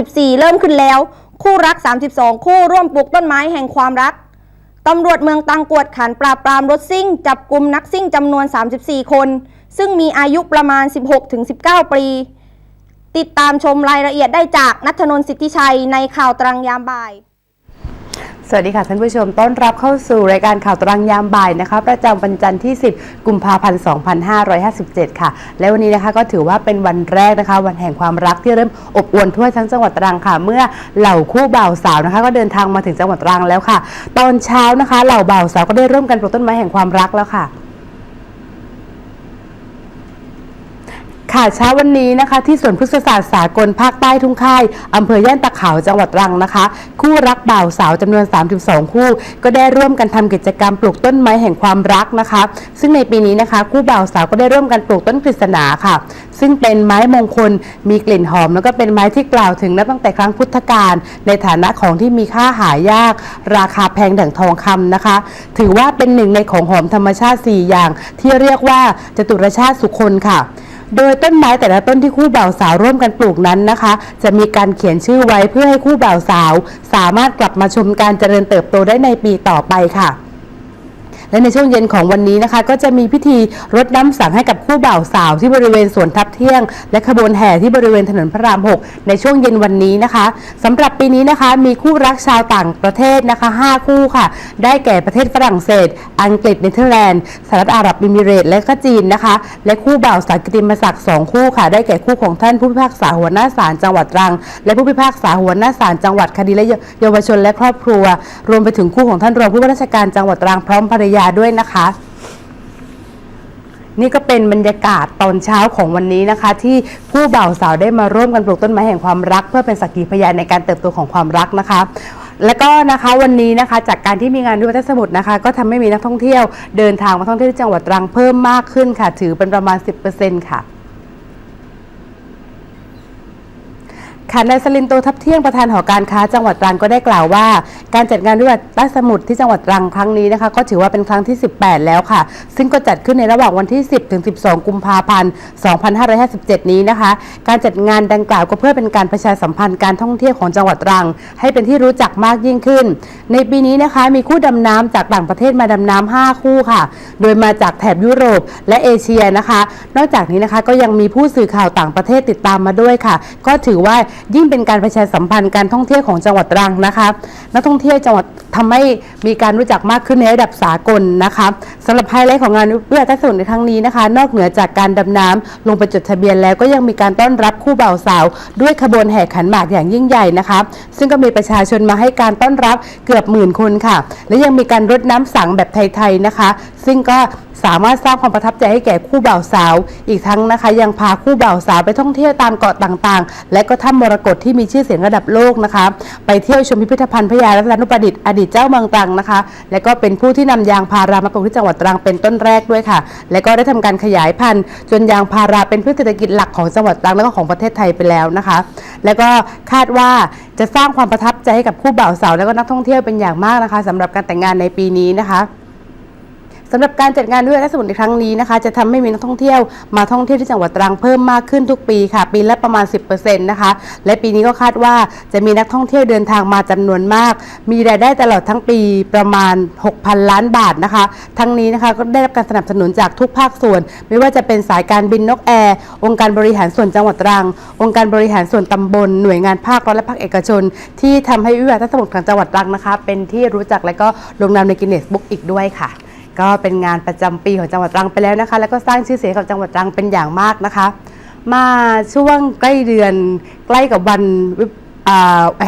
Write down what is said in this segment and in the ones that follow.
2014 เริ่มขึ้นแล้ว คู่รัก 32 คู่ร่วมปลูกต้นไม้แห่งความรักตำรวจเมืองตังกวดขันปราบปรามรถซิ่ง จับกลุ่มนักซิ่งจำนวน 34 คน ซึ่งมีอายุประมาณ 16-19 ปี ติดตามชมรายละเอียดได้จากนัทนนท์สิทธิชัยในข่าวตรังยามบ่าย สวัสดีค่ะท่านผู้ชมต้อนรับเข้าสู่รายการข่าวตรังยามบ่ายนะคะ ประจำวันจันทร์ที่ 10 กุมภาพันธ์ 2557 ค่ะ และวันนี้นะคะก็ถือว่าเป็นวันแรกนะคะ วันแห่งความรักที่เริ่มอบอวลทั่วทั้งจังหวัดตรังค่ะ เมื่อเหล่าคู่บ่าวสาวนะคะ ก็เดินทางมาถึงจังหวัดตรังแล้วค่ะ ตอนเช้านะคะ เหล่าบ่าวสาวก็ได้ร่วมกันปลูกต้นไม้แห่งความรักแล้วค่ะ ค่ะเช้าวันนี้นะคะ ที่สวนพฤกษศาสตร์สากลภาคใต้ทุ่งค่ายอำเภอย่านตะขาวจังหวัดตรังนะคะ คู่รักบ่าวสาวจำนวน 32 คู่ ก็ได้ร่วมกันทำกิจกรรมปลูกต้นไม้แห่งความรักนะคะ ซึ่งในปีนี้นะคะ คู่บ่าวสาวก็ได้ร่วมกันปลูกต้นกฤษณาค่ะ ซึ่งเป็นไม้มงคลมีกลิ่นหอม แล้วก็เป็นไม้ที่กล่าวถึงนับตั้งแต่ครั้งพุทธกาลในฐานะของที่มีค่าหายาก ราคาแพงดั่งทองคำนะคะ ถือว่าเป็นหนึ่งในของหอมธรรมชาติ 4 อย่าง ที่เรียกว่าจตุรชาติสุคนค่ะ โดยต้นไม้แต่ละต้นที่คู่บ่าวสาวร่วมกันปลูกนั้นนะคะ จะมีการเขียนชื่อไว้เพื่อให้คู่บ่าวสาว สามารถกลับมาชมการเจริญเติบโตได้ในปีต่อไปค่ะ และในช่วงเย็นของวันนี้นะคะ ก็จะมีพิธีรดน้ำสังให้กับคู่บ่าวสาวที่บริเวณสวนทับเที่ยง และขบวนแห่ที่บริเวณถนนพระราม 6 ในช่วงเย็นวันนี้นะคะสำหรับปีนี้นะคะ มีคู่รักชาวต่างประเทศนะคะ 5 คู่ค่ะ ได้แก่ประเทศฝรั่งเศส อังกฤษเนเธอร์แลนด์สหรัฐอาหรับเอมิเรตและก็จีนนะคะ และคู่บ่าวสาวกิติมศักดิ์สองคู่ค่ะ ได้แก่คู่ของท่านผู้พิพากษาหัวหน้าศาลจังหวัดตรัง และผู้พิพากษาหัวหน้าศาลจังหวัดคดีและเยาวชนและครอบครัว รวมไปถึงคู่ของท่านรองผู้ว่าราชการจังหวัดตรังพร้อมภรรยาด้วยนะคะ นี่ก็เป็นบรรยากาศตอนเช้าของวันนี้นะคะ ที่ผู้บ่าวสาวได้มาร่วมกันปลูกต้นไม้แห่งความรัก เพื่อเป็นสักขีพยานในการเติบโตของความรักนะคะและก็นะคะวันนี้นะคะจากการที่มีงานด้วยวัฒนสมุทรนะคะ ก็ทำให้มีนักท่องเที่ยวเดินทางมาท่องเที่ยวที่จังหวัดตรังเพิ่มมากขึ้นค่ะ ถือเป็นประมาณ 10%ค่ะ ค่ะนายสลินโตทับเที่ยงประธานหอการค้าจังหวัดตรังก็ได้กล่าวว่า การจัดงานด้วยรัฐสมุทรที่จังหวัดตรังครั้งนี้นะคะ ก็ถือว่าเป็นครั้งที่ 18 แล้วค่ะ ซึ่งก็จัดขึ้นในระหว่างวันที่ 10 ถึง 12 กุมภาพันธ์ 2557 นี้นะคะ การจัดงานดังกล่าวก็เพื่อเป็นการประชาสัมพันธ์การท่องเที่ยวของจังหวัดตรัง ให้เป็นที่รู้จักมากยิ่งขึ้น ในปีนี้นะคะมีคู่ดำน้ำจากต่างประเทศมาดำน้ำ5คู่ค่ะ โดยมาจากแถบยุโรปและเอเชียนะคะ นอกจากนี้นะคะก็ยังมีผู้สื่อข่าวต่างประเทศติดตามมาด้วยค่ะ ก็ถือว่ายิ่งเป็นการประชาสัมพันธ์การท่องเที่ยวของจังหวัดตรังนะคะนักท่องเที่ยวจังหวัดทำให้มีการรู้จักมากขึ้นในระดับสากลนะคะสำหรับไฮไลท์ของงานวิทยาศาสตร์ในครั้งนี้นะคะ นอกเหนือจากการดำน้ำลงไปจดทะเบียนแล้วก็ยังมีการต้อนรับคู่บ่าวสาว ด้วยขบวนแห่ขันหมากอย่างยิ่งใหญ่นะคะ ซึ่งก็มีประชาชนมาให้การต้อนรับเกือบหมื่นคนค่ะ และยังมีการรดน้ำสังแบบไทยๆนะคะ ซึ่งก็สามารถสร้างความประทับใจให้แก่คู่บ่าวสาว อีกทั้งนะคะ ยังพาคู่บ่าวสาวไปท่องเที่ยวตามเกาะต่างๆ และก็ถ้ำมรรกตที่มีชื่อเสียงระดับโลกนะคะ ไปเที่ยวชมพิพิธภัณฑ์พระยารัตนุประดิษฐ์อดีตเจ้าเมืองตรังนะคะ และก็เป็นผู้ที่นำยางพารามาปลูกที่จังหวัดตรังเป็นต้นแรกด้วยค่ะ และก็ได้ทำการขยายพันธุ์จนยางพาราเป็นพืชเศรษฐกิจหลักของจังหวัดตรังและก็ของประเทศไทยไปแล้วนะคะ และก็คาดว่าจะสร้างความประทับใจให้กับคู่บ่าวสาวและก็นักท่องเที่ยวเป็นอย่างมากนะคะสำหรับการแต่งงานในปีนี้นะคะ สำหรับการจัดงานด้วยรัฐสมุนในครั้งนี้นะคะ จะทำให้มีนักท่องเที่ยวมาท่องเที่ยวที่จังหวัดตรังเพิ่มมากขึ้นทุกปีค่ะ ปีละประมาณ 10%นะคะ และปีนี้ก็คาดว่าจะมีนักท่องเที่ยวเดินทางมาจำนวนมาก มีรายได้ตลอดทั้งปีประมาณ 6,000 ล้านบาทนะคะ ทั้งนี้นะคะก็ได้รับการสนับสนุนจากทุกภาคส่วน ไม่ว่าจะเป็นสายการบินนกแอร์องค์การบริหารส่วนจังหวัดตรัง องค์การบริหารส่วนตำบลหน่วยงานภาครัฐและภาคเอกชน ที่ทำให้วิวาทสมุทรของจังหวัดตรังนะคะ เป็นที่รู้จักและก็ลงนามในกินเนสบุ๊กอีกด้วยค่ะ ก็เป็นงานประจำปีของจังหวัดตรังไปแล้วนะคะ แล้วก็สร้างชื่อเสียงกับจังหวัดตรังเป็นอย่างมากนะคะ มาช่วงใกล้เดือนใกล้กับวัน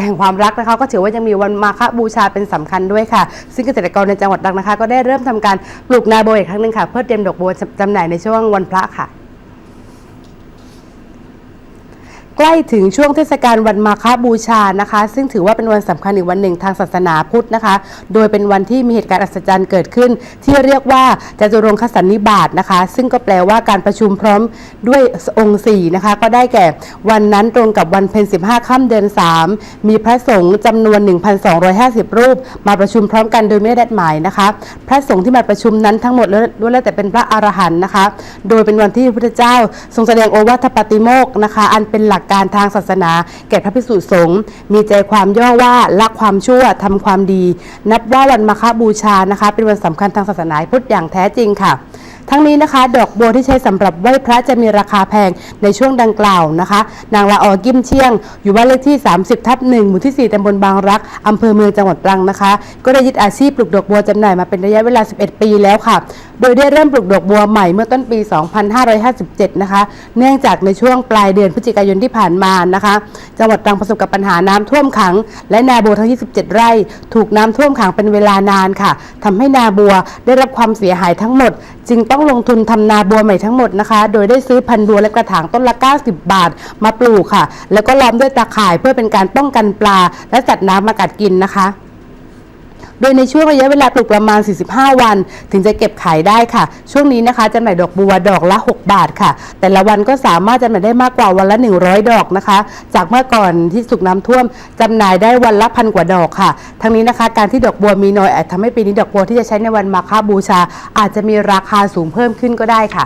แห่งความรักนะคะก็ถือว่ายังมีวันมาฆบูชาเป็นสำคัญด้วยค่ะ ซึ่งเกษตรกรในจังหวัดตรังนะคะ ก็ได้เริ่มทำการปลูกนาโบอีกครั้งหนึ่งค่ะ เพื่อเตรียมดอกบัวจำหน่ายในช่วงวันพระค่ะ ใกล้ถึงช่วงเทศกาลวันมาฆบูชานะคะ ซึ่งถือว่าเป็นวันสำคัญอีกวันหนึ่งทางศาสนาพุทธนะคะ โดยเป็นวันที่มีเหตุการณ์อัศจรรย์เกิดขึ้น ที่เรียกว่าจตุรงคสันนิบาตนะคะ ซึ่งก็แปลว่าการประชุมพร้อมด้วยองค์สี่นะคะ ก็ได้แก่วันนั้นตรงกับวันเพ็ญ15 ค่ำเดือน 3 มีพระสงฆ์จำนวน 1,250 รูป มาประชุมพร้อมกันโดยไม่ได้นัดหมายนะคะ พระสงฆ์ที่มาประชุมนั้นทั้งหมดล้วนแล้วแต่เป็นพระอรหันต์นะคะ โดยเป็นวันที่พระพุทธเจ้า ทรงแสดงโอวาทปาติโมกนะคะ อันเป็นหลักการทางศาสนา แก่พระภิกษุสงฆ์มีใจความย่อว่าละความชั่วทำความดี นับว่าวันมาฆบูชานะคะ เป็นวันสำคัญทางศาสนาพุทธอย่างแท้จริงค่ะ ทั้งนี้นะคะ ดอกบัวที่ใช้สำหรับไหว้พระจะมีราคาแพงในช่วงดังกล่าวนะคะ นางละออกิมเชียง อยู่บ้านเลขที่ 30 ทับ1หมู่ที่ 4ตำบลบางรักอำเภอเมืองจังหวัดตรังนะคะ ก็ได้ยึดอาชีพปลูกดอกบัวจำหน่ายมาเป็นระยะเวลา 11 ปีแล้วค่ะ โดยได้เริ่มปลูกดอกบัวใหม่เมื่อต้นปี 2557 นะคะ เนื่องจากในช่วงปลายเดือนพฤศจิกายนที่ผ่านมานะคะ จังหวัดตรังประสบกับปัญหาน้ำท่วมขัง และนาบัวทั้ง 27 ไร่ ถูกน้ำท่วมขังเป็นเวลานานค่ะทำให้นาบัวได้รับความเสียหายทั้งหมด จึงต้อง้องลงทุนทำนาบัวใหม่ทั้งหมดนะคะ โดยได้ซื้อพันธุ์บัวและกระถางต้นละ 90 บาท มาปลูกค่ะ แล้วก็ล้อมด้วยตาข่ายเพื่อเป็นการป้องกันปลา และสัตว์น้ำมากัดกินนะคะ โดยในช่วงระยะเวลาปลูกประมาณ 45 วัน ถึงจะเก็บขายได้ค่ะ ช่วงนี้นะคะจำหน่ายดอกบัวดอกละ 6 บาทค่ะ แต่ละวันก็สามารถจำหน่ายได้มากกว่าวันละ 100 ดอกนะคะ จากเมื่อก่อนที่สุกน้ำท่วมจำหน่ายได้วันละพันกว่าดอกค่ะ ทั้งนี้นะคะ การที่ดอกบัวมีน้อยอาจทำให้ปีนี้ดอกบัวที่จะใช้ในวันมาฆบูชา อาจจะมีราคาสูงเพิ่มขึ้นก็ได้ค่ะ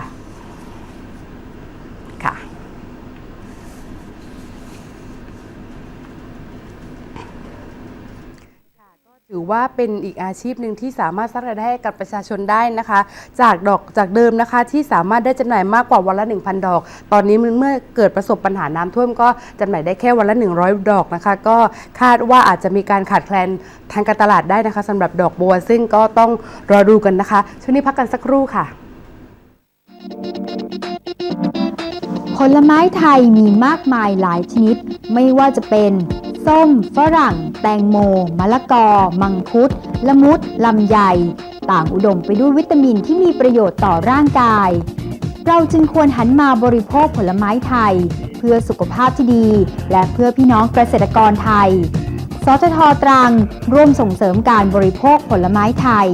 ถือว่าเป็นอีกอาชีพหนึ่งที่สามารถสร้างรายได้ให้กับประชาชนได้นะคะ จากดอกจากเดิมนะคะที่สามารถได้จำหน่ายมากกว่าวันละ 1,000 ดอก ตอนนี้เมื่อเกิดประสบปัญหาน้ำท่วมก็จำหน่ายได้แค่วันละ 100 ดอกนะคะ ก็คาดว่าอาจจะมีการขาดแคลนทางการตลาดได้นะคะสำหรับดอกบัว ซึ่งก็ต้องรอดูกันนะคะ ช่วงนี้พักกันสักครู่ค่ะ ผลไม้ไทยมีมากมายหลายชนิด ไม่ว่าจะเป็น ส้ม ฝรั่ง แตงโม มะละกอ มังคุด ละมุด ลำไย ต่างอุดมไปด้วยวิตามินที่มีประโยชน์ต่อร่างกาย เราจึงควรหันมาบริโภคผลไม้ไทย เพื่อสุขภาพที่ดี และเพื่อพี่น้องเกษตรกรไทย สททตรังร่วมส่งเสริมการบริโภคผลไม้ไทย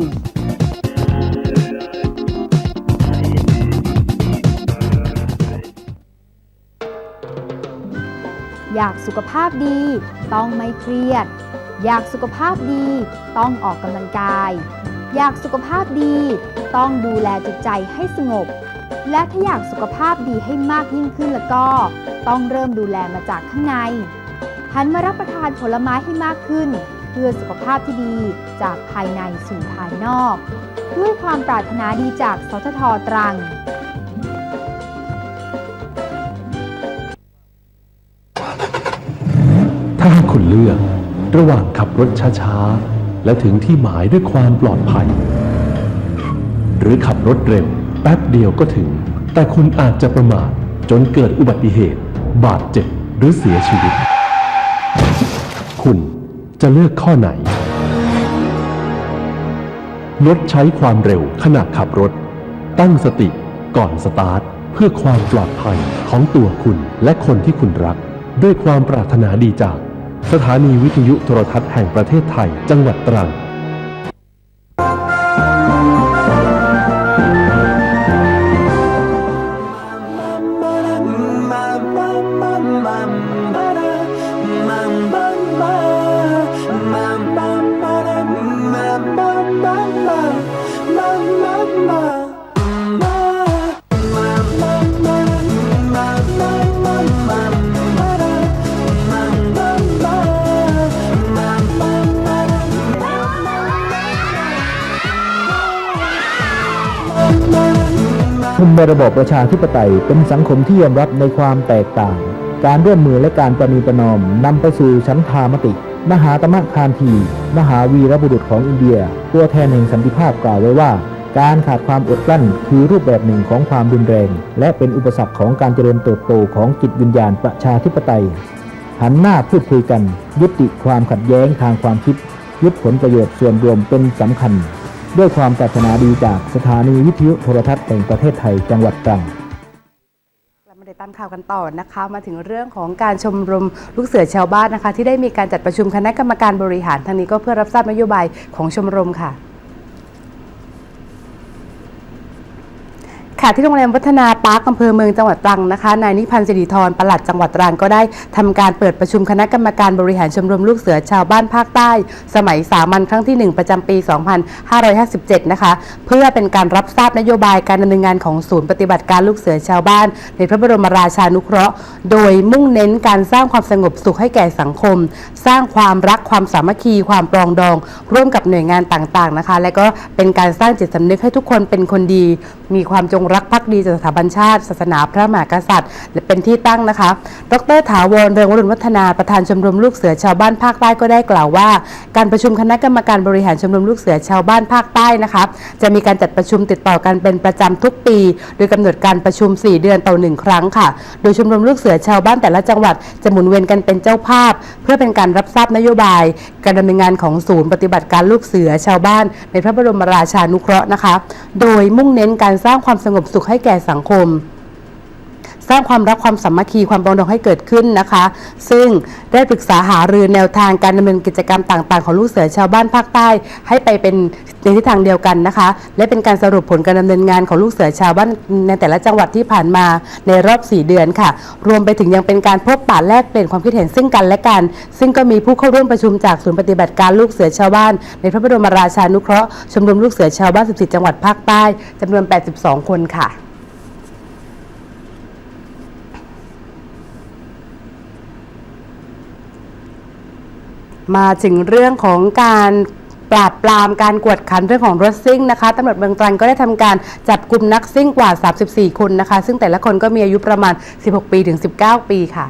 อยากสุขภาพดี ต้องไม่เครียด อยากสุขภาพดี ต้องออกกำลังกาย อยากสุขภาพดี ต้องดูแลจิตใจให้สงบ และถ้าอยากสุขภาพดีให้มากยิ่งขึ้นแล้วก็ ต้องเริ่มดูแลมาจากข้างใน หันมารับประทานผลไม้ให้มากขึ้น เพื่อสุขภาพที่ดีจากภายในสู่ภายนอก ด้วยความปรารถนาดีจากสททตรัง ลือก ระหว่างขับรถช้าๆ และถึงที่หมายด้วยความปลอดภัย หรือขับรถเร็ว แป๊บเดียวก็ถึง แต่คุณอาจจะประมาทจนเกิดอุบัติเหตุ บาดเจ็บหรือเสียชีวิต คุณจะเลือกข้อไหนลดใช้ความเร็วขณะขับรถ ตั้งสติก่อนสตาร์ทเพื่อความปลอดภัยของตัวคุณและคนที่คุณรัก ด้วยความปรารถนาดีจาก สถานีวิทยุโทรทัศน์แห่งประเทศไทย จังหวัดตรัง ในระบอบประชาธิปไตยเป็นสังคมที่ยอมรับในความแตกต่าง การร่วมมือและการประนีประนอมนำไปสู่ฉันทามติ มหาตมะคานที มหาวีรบุรุษของอินเดีย ตัวแทนแห่งสันติภาพกล่าวไว้ว่า การขาดความอดกลั้นคือรูปแบบหนึ่งของความรุนแรง และเป็นอุปสรรคของการเจริญเติบโตของจิตวิญญาณประชาธิปไตย หันหน้าพูดคุยกัน ยุติความขัดแย้งทางความคิด ยึดผลประโยชน์ส่วนรวมเป็นสำคัญ ด้วยความปรารถนาดีจากสถานีวิทยุโทรทัศน์แห่งประเทศไทยจังหวัดตรังกลับมาติดตามข่าวกันต่อนะคะมาถึงเรื่องของการชมรมลูกเสือชาวบ้านนะคะ ที่ได้มีการจัดประชุมคณะกรรมการบริหารทางนี้ก็เพื่อรับทราบนโยบายของชมรมค่ะ ค่ะที่โรงแรมวัฒนาปาร์คอำเภอเมืองจังหวัดตรังนะคะนายนิพันธ์สิริธรปลัดจังหวัดตรังก็ได้ทำการเปิดประชุมคณะกรรมการบริหารชมรมลูกเสือชาวบ้านภาคใต้ สมัยสามัญครั้งที่ 1 ประจำปี 2557 นะคะ เพื่อเป็นการรับทราบนโยบายการดำเนินงานของศูนย์ปฏิบัติการลูกเสือชาวบ้าน ในพระบรมราชานุเคราะห์ โดยมุ่งเน้นการสร้างความสงบสุขให้แก่สังคม สร้างความรักความสามัคคี ความปรองดอง ร่วมกับหน่วยงานต่างๆนะคะ และก็เป็นการสร้างจิตสำนึกให้ทุกคนเป็นคนดี มีความจงรักภักดีต่อสถาบันชาติ ศาสนาพระมหากษัตริย์และเป็นที่ตั้งนะคะ ดรถาวรเรืองวรุณวัฒนาประธานชมรมลูกเสือชาวบ้านภาคใต้ก็ได้กล่าวว่า การประชุมคณะกรรมการบริหารชมรมลูกเสือชาวบ้านภาคใต้นะคะจะมีการจัดประชุมติดต่อกันเป็นประจำทุกปี โดยกำหนดการประชุม 4 เดือนต่อหนึ่งครั้งค่ะ โดยชมรมลูกเสือชาวบ้านแต่ละจังหวัดจะหมุนเวียนกันเป็นเจ้าภาพ เพื่อเป็นการรับทราบนโยบาย การดำเนินงานของศูนย์ปฏิบัติการลูกเสือชาวบ้าน ในพระบรมราชานุเคราะห์นะคะ โดยมุ่งเน้นการสร้างความสงบสุขให้แก่สังคม สร้างความรักความสามัคคีความปรองดองให้เกิดขึ้นนะคะ ซึ่งได้ปรึกษาหารือแนวทางการดำเนินกิจกรรมต่าง ๆ ของลูกเสือชาวบ้านภาคใต้ ให้ไปเป็นในทิศทางเดียวกันนะคะ และเป็นการสรุปผลการดำเนินงานของลูกเสือชาวบ้านในแต่ละจังหวัดที่ผ่านมาในรอบ 4 เดือนค่ะ รวมไปถึงยังเป็นการพบปะแลกเปลี่ยนความคิดเห็นซึ่งกันและกัน ซึ่งก็มีผู้เข้าร่วมประชุมจากศูนย์ปฏิบัติการลูกเสือชาวบ้าน ในพระบรมราชานุเคราะห์ชมรมลูกเสือชาวบ้าน 14 จังหวัดภาคใต้จำนวน 82 คนค่ะ มาถึงเรื่องของการปราบปรามการกวดขันเรื่องของรถซิ่งนะคะตำรวจเมืองตรังก็ได้ทำการจับกลุ่มนักซิ่งกว่า 34 คนนะคะ ซึ่งแต่ละคนก็มีอายุประมาณ 16 ปีถึง 19 ปีค่ะ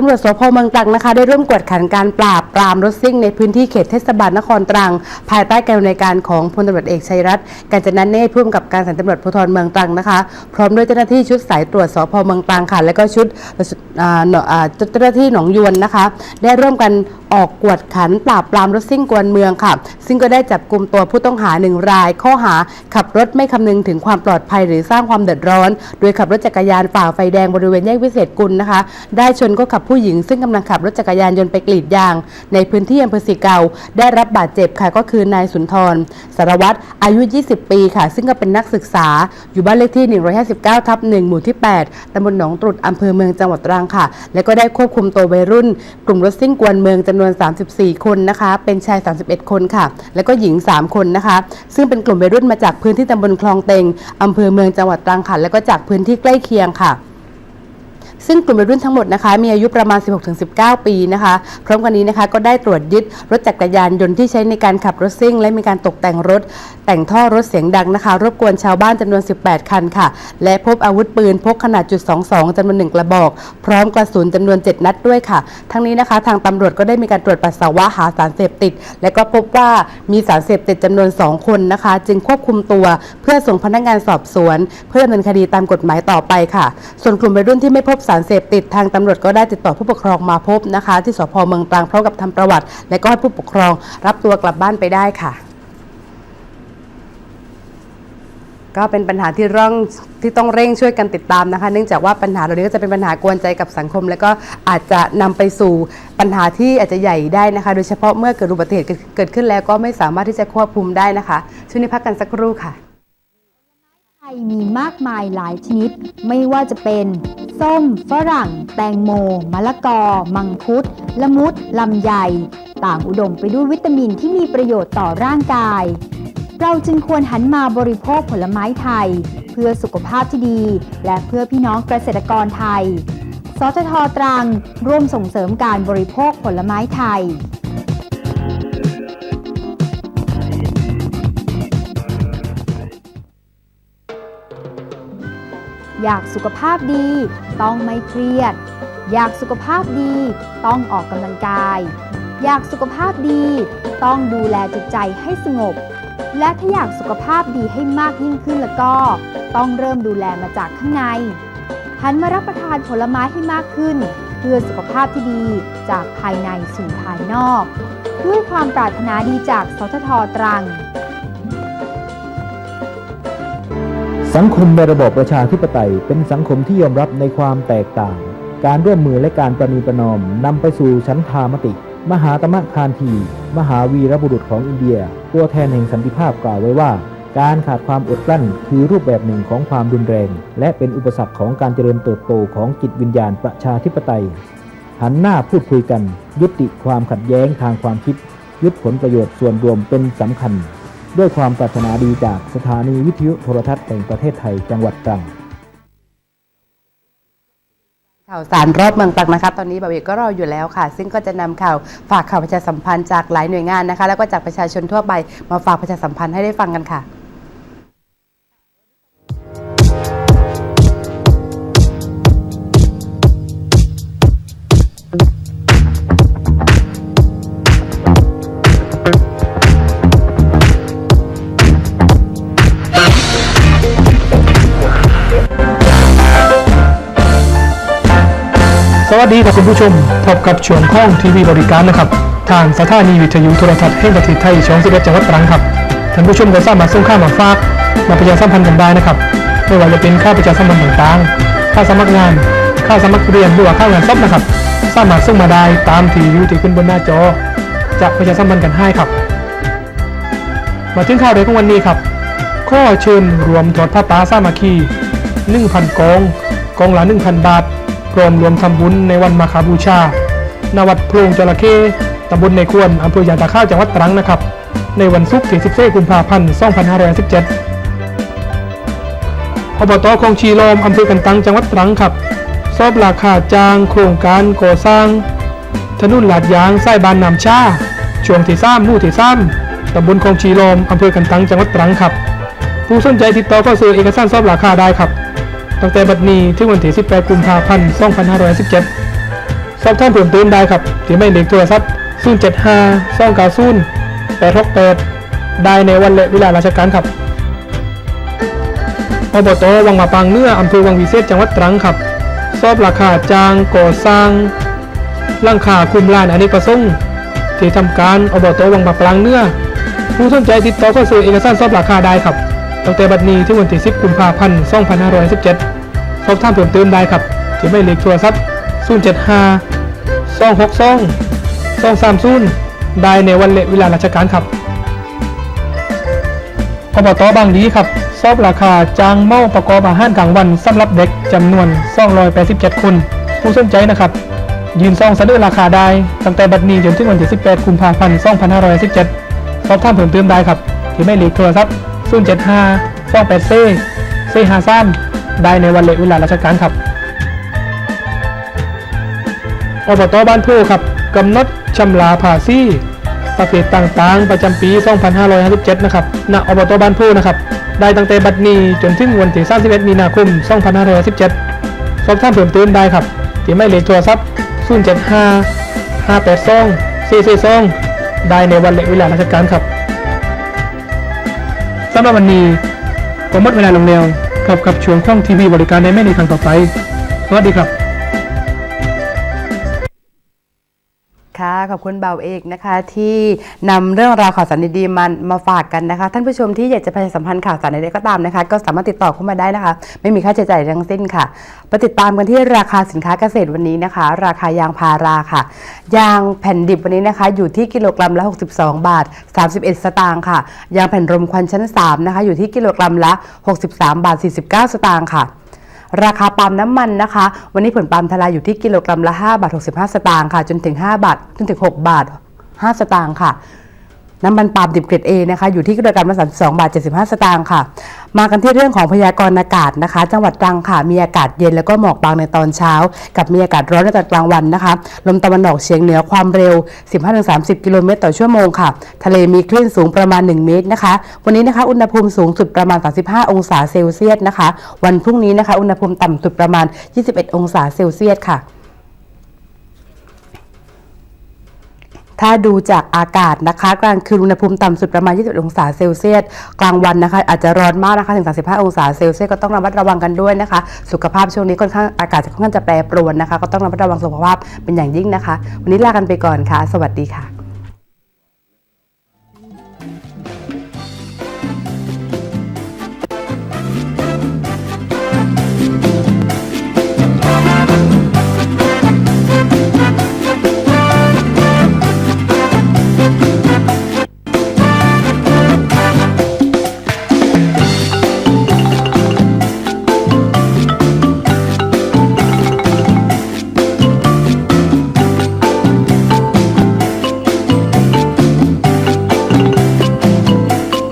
ตำรวจสพเมืองตรังนะคะ ได้ร่วมกวดขันการปราบปรามรถซิ่งในพื้นที่เขตเทศบาลนครตรัง ภายใต้การดำเนินการของพลตำรวจเอกชัยรัตน์กาญจนเนตรผู้กำกับการสถานตำรวจภูธรเมืองตรังนะคะ พร้อมด้วยเจ้าหน้าที่ชุดสายตรวจสพเมืองตรังค่ะและก็ชุดเจ้าหน้าที่หนองยวนนะคะ ได้ร่วมกัน ออกกวดขันปราบปรามรถซิ่งกวนเมืองค่ะ ซึ่งก็ได้จับกลุ่มตัวผู้ต้องหาหนึ่งราย ข้อหาขับรถไม่คำนึงถึงความปลอดภัยหรือสร้างความเดือดร้อน โดยขับรถจักรยานฝ่าไฟแดงบริเวณแยกวิเศษกุลนะคะ ได้ชนก็ขับผู้หญิง ซึ่งกำลังขับรถจักรยานยนต์ไปกรีดยาง ในพื้นที่อำเภอสีเกาได้รับบาดเจ็บค่ะก็คือนายสุนทรสารวัตรอายุ 20 ปีค่ะ ซึ่งก็เป็นนักศึกษาอยู่บ้านเลขที่ 159 ทับ 1 หมู่ที่ 8ตำบลหนองตรุษอำเภอเมืองจังหวัดตรังค่ะ และก็ได้ควบคุมตัววัยรุ่น กลุ่มรถซิ่งกวนเมืองจำำนวน 34 คนนะคะ เป็นชาย 31 คนค่ะ แล้วก็หญิง 3 คนนะคะ ซึ่งเป็นกลุ่มวัยรุ่นมาจากพื้นที่ตำบลคลองเตงอำเภอเมืองจังหวัดตรังค่ะแล้วก็จากพื้นที่ใกล้เคียงค่ะ ซึ่งกลุ่มวัยรุ่นทั้งหมดนะคะ มีอายุประมาณ 16-19 ปีนะคะ พร้อมกันนี้นะคะก็ได้ตรวจยึดรถจักรยานยนต์ที่ใช้ในการขับรถซิ่ง และมีการตกแต่งรถ แต่งท่อรถเสียงดังนะคะ รบกวนชาวบ้านจำนวน 18 คันค่ะ และพบอาวุธปืนพกขนาดจุด22จำนวนหนึ่งกระบอก พร้อมกระสุนจำนวน 7 นัดด้วยค่ะ ทั้งนี้นะคะ ทางตำรวจก็ได้มีการตรวจปัสสาวะหาสารเสพติด และก็พบว่ามีสารเสพติดจำนวน 2 คนนะคะ จึงควบคุมตัว เพื่อส่งพนักงานสอบสวน เพื่อดำเนินคดีตามกฎหมายต่อไปค่ะ ส่วนกลุ่มวัยรุ่นที่ไม่พบสารเสพติดทางตำรวจก็ได้ติดต่อผู้ปกครองมาพบนะคะ ที่สพเมืองตรังพร้อมกับทำประวัติ และก็ให้ผู้ปกครองรับตัวกลับบ้านไปได้ค่ะก็เป็นปัญหาที่ร่องที่ต้องเร่งช่วยกันติดตามนะคะ เนื่องจากว่าปัญหาเหล่านี้ก็จะเป็นปัญหากวนใจกับสังคม และก็อาจจะนำไปสู่ปัญหาที่อาจจะใหญ่ได้นะคะ โดยเฉพาะเมื่อเกิดอุบัติเหตุเกิดเกิดขึ้นแล้วก็ไม่สามารถที่จะควบคุมได้นะคะ ช่วงนี้พักกันสักครู่ค่ะ ไทยมีมากมายหลายชนิด ไม่ว่าจะเป็น ส้ม ฝรั่ง แตงโม มะละกอ มังคุด ละมุด ลำไย ต่างอุดมไปด้วยวิตามินที่มีประโยชน์ต่อร่างกาย เราจึงควรหันมาบริโภคผลไม้ไทย เพื่อสุขภาพที่ดี และเพื่อพี่น้องเกษตรกรไทย สททตรัง ร่วมส่งเสริมการบริโภคผลไม้ไทย อยากสุขภาพดี ต้องไม่เครียด อยากสุขภาพดี ต้องออกกำลังกาย อยากสุขภาพดี ต้องดูแลจิตใจให้สงบ และถ้าอยากสุขภาพดีให้มากยิ่งขึ้นแล้วก็ ต้องเริ่มดูแลมาจากข้างใน หันมารับประทานผลไม้ให้มากขึ้น เพื่อสุขภาพที่ดีจากภายในสู่ภายนอก ด้วยความปรารถนาดีจากสททตรัง สังคมในระบอบประชาธิปไตยเป็นสังคมที่ยอมรับในความแตกต่าง การร่วมมือและการประนีประนอมนำไปสู่ฉันทามติ มหาตมะคานที มหาวีรบุรุษของอินเดีย ตัวแทนแห่งสันติภาพกล่าวไว้ว่า การขาดความอดกลั้นคือรูปแบบหนึ่งของความรุนแรง และเป็นอุปสรรคของการเจริญเติบโตของจิตวิญญาณประชาธิปไตย หันหน้าพูดคุยกัน ยุติความขัดแย้งทางความคิด ยึดผลประโยชน์ส่วนรวมเป็นสำคัญ ด้วยความปรารถนาดีจากสถานีวิทยุโทรทัศน์แห่งประเทศไทยจังหวัดตรังข่าวสารรอบเมืองตรังนะคะตอนนี้บาเวกก็รออยู่แล้วค่ะ ซึ่งก็จะนำข่าวฝากข่าวประชาสัมพันธ์จากหลายหน่วยงานนะคะ แล้วก็จากประชาชนทั่วไปมาฝากประชาสัมพันธ์ให้ได้ฟังกันค่ะ สวัสดีครับคุณผู้ชม พบกับช่วงข้องทีวีบริการนะครับ ทางสถานีวิทยุโทรทัศน์แห่งประเทศไทยช่อง11จังหวัดตรังครับ ท่านผู้ชมก็สามารถส่งข้าวมาฝาก มาประชาสัมพันธ์กันได้นะครับ ไม่ว่าจะเป็นค่าประชาสัมพันธ์ต่างๆ ค่าสมัครงาน ค่าสมัครเรียนหรือว่าค่างานซบนะครับ สามารถส่งมาได้ตามที่อยู่ที่ขึ้นบนหน้าจอ จะประชาสัมพันธ์กันให้ครับ มาถึงข่าวแรกของวันนี้ครับ ข้อเชิญรวมถอดผ้าป่าสามัคคี1,000กอง กองละ1,000 บาท รวมรวมทำบุญในวันมาคาบูชาณวัดโพรงจระเข้ตำบลในควรอำเภอยางตะข้าวจังหวัดตรังนะครับ ในวันศุกร์ที่14กุมภาพันธ์ 2517อบตคลองชีลมอำเภอกันตังจังหวัดตรังครับ สอบราคาจ้าง โครงการก่อสร้าง ถนนลาดยางสายบานน้ำชา ช่วงที่สามหมู่ที่สามตำบลคลองชีลมอำเภอกันตังจังหวัดตรังครับ ผู้สนใจติดต่อเข้าซื้อเอกสารสอบราคาได้ครับ ตั้งแต่บัดนี้ถึงวันที่ 18 กุมภาพันธ์ 2517 สอบถามเพิ่มเติมได้ครับที่หมายเลขโทรศัพท์ 075 290 868 ได้ในวันและเวลาราชการครับอบตวังมาปังเนื้ออำเภอวังวิเศษจังหวัดตรังครับ สอบราคาจ้างก่อสร้างหลังคาคุมลานอเนกประสงค์ที่ทำการอบตวังมาปังเนื้อผู้สนใจติดต่อเข้าซื้อเอกสารสอบราคาได้ครับ ตั้งแต่บัดนี้ถึงวันที่ 10 กุมภาพันธ์2517 สอบถามเพิ่มเติมได้ครับ ที่หมายเลขโทรศัพท์075 262 230 ได้ในวันและเวลาราชการครับอบตบางดีครับสอบราคาจ้างเมาประกอบอาหารกลางวันสำหรับเด็กจำนวน 287 คน ผู้สนใจนะครับ ยืนซองเสนอราคาได้ตั้งแต่บัดนี้จนถึงวันที่ 18 กุมภาพันธ์ 2517 สอบถามเพิ่มเติมได้ครับ ที่ไม่เลขโทรศัพท์ 075 284 453ได้ในวันและเวลาราชการครับอบตบ้านพูครับกำหนดชำระภาษีประเภทต่างๆ ประจำปี 2557 นะครับ ณ อบตบ้านพูนะครับ ได้ตั้งแต่บัดนี้จนถึงวันที่ 31 มีนาคม 2517สอบถามเพิ่มเติมได้ครับ ที่ไม่เลขโทรศัพท์ 075 582 442 ได้ในวันและเวลาราชการครับำหรับวันนี้ผมหมดเวลาลงแล้วพบกับช่วงข้องทีวีบริการในแม่ในครั้งต่อไปสวัสดีครับ ค่ะ ขอบคุณเบาเอกนะคะที่นำเรื่องราวข่าวสารดีๆมามาฝากกันนะคะ ท่านผู้ชมที่อยากจะประชาสัมพันธ์ข่าวสารใดๆก็ตามนะคะ ก็สามารถติดต่อเข้ามาได้นะคะ ไม่มีค่าใช้จ่ายทั้งสิ้นค่ะไปติดตามกันที่ราคาสินค้าเกษตรวันนี้นะคะ ราคายางพาราค่ะ ยางแผ่นดิบวันนี้นะคะ อยู่ที่กิโลกรัมละ 62 บาท 31 สตางค์ค่ะ ยางแผ่นรมควันชั้น 3 นะคะ อยู่ที่กิโลกรัมละ 63 บาท 49 สตางค์ค่ะ ราคาปาล์มน้ำมันนะคะ วันนี้ผลปาล์มทลายอยู่ที่กิโลกรัมละ5บาท65 สตางค์ค่ะ จนถึง 5 บาท จนถึง 6 บาท 5 สตางค์ค่ะ น้ำมันปาล์มดิบเกรด A นะคะอยู่ที่กิโลกรัมละ32บาท75 สตางค์ค่ะ มากันที่เรื่องของพยากรณ์อากาศนะคะ จังหวัดตรังค่ะมีอากาศเย็นแล้วก็หมอกบางในตอนเช้า กับมีอากาศร้อนในตอนกลางวันนะคะลมตะวันออกเฉียงเหนือความเร็ว 15-30 กิโลเมตรต่อชั่วโมงค่ะ ทะเลมีคลื่นสูงประมาณ 1 เมตรนะคะ วันนี้นะคะอุณหภูมิสูงสุดประมาณ 35 องศาเซลเซียสนะคะ วันพรุ่งนี้นะคะอุณหภูมิต่ำสุดประมาณ 21 องศาเซลเซียสค่ะ ถ้าดูจากอากาศนะคะ กลางคืนอุณหภูมิต่ำสุดประมาณ 20 องศาเซลเซียส กลางวันนะคะ อาจจะร้อนมากนะคะถึง 35 องศาเซลเซียสก็ต้องระมัดระวังกันด้วยนะคะ สุขภาพช่วงนี้ค่อนข้างอากาศจะค่อนข้างจะแปรปรวนนะคะ ก็ต้องระมัดระวังสุขภาพเป็นอย่างยิ่งนะคะ วันนี้ลากันไปก่อนค่ะ สวัสดีค่ะ